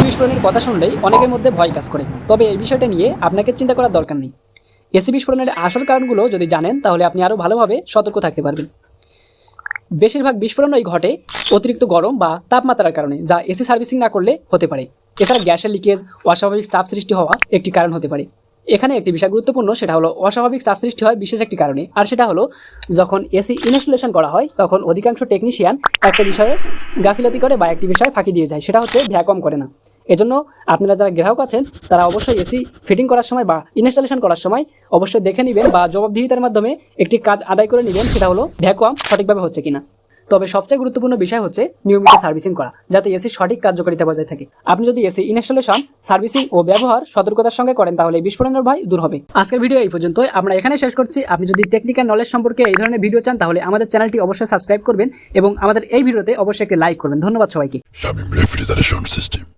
AC বিস্ফোরণের কথা শুনলেই অনেকের মধ্যে ভয় কাজ করে। তবে এই বিষয়টা নিয়ে আপনাকে চিন্তা করার দরকার নেই। এসি বিস্ফোরণের আসল কারণগুলো যদি জানেন, তাহলে আপনি আরও ভালোভাবে সতর্ক থাকতে পারবেন। বেশিরভাগ বিস্ফোরণই ঘটে অতিরিক্ত গরম বা তাপমাত্রার কারণে, যা এসি সার্ভিসিং না করলে হতে পারে। এছাড়া গ্যাসের লিকেজ, অস্বাভাবিক চাপ সৃষ্টি হওয়া একটি কারণ হতে পারে। এখানে একটি বিষয় গুরুত্বপূর্ণ, সেটা হলো অস্বাভাবিক চাপ সৃষ্টি হয় বিশেষ একটি কারণে, আর সেটা হলো যখন এসি ইনস্টলেশন করা হয়, তখন অধিকাংশ টেকনিশিয়ান একটা বিষয়ে গাফিলতি করে বা একটি বিষয়ে ফাঁকি দিয়ে যায়, সেটা হচ্ছে ভ্যাকম করে না। এজন্য আপনারা যারা গ্রাহক আছেন, তারা অবশ্যই এসি ফিটিং করার সময় বা ইনস্টলেশন করার সময় অবশ্যই দেখে নেবেন বা জবাবদিহিতার মাধ্যমে একটি কাজ আদায় করে নেবেন, সেটা হলো ভ্যাকুয়াম সঠিকভাবে হচ্ছে কিনা। তবে সবচেয়ে গুরুত্বপূর্ণ বিষয় হচ্ছে নিয়মিত সার্ভিসিং করা, যাতে এসি সঠিক কার্যকারিতা বজায় থাকে। আপনি যদি এসি ইনস্টলেশন, সার্ভিসিং ও ব্যবহার সতর্কতার সঙ্গে করেন, তাহলে বিস্ফোরণের ভয় দূর হবে। আজকের ভিডিও এই পর্যন্ত আমরা এখানে শেষ করছি। আপনি যদি টেকনিক্যাল নলেজ সম্পর্কে এই ধরনের ভিডিও চান, তাহলে আমাদের চ্যানেলটি অবশ্যই সাবস্ক্রাইব করবেন এবং আমাদের এই ভিডিওতে অবশ্যই একটি লাইক করবেন। ধন্যবাদ সবাইকে। System.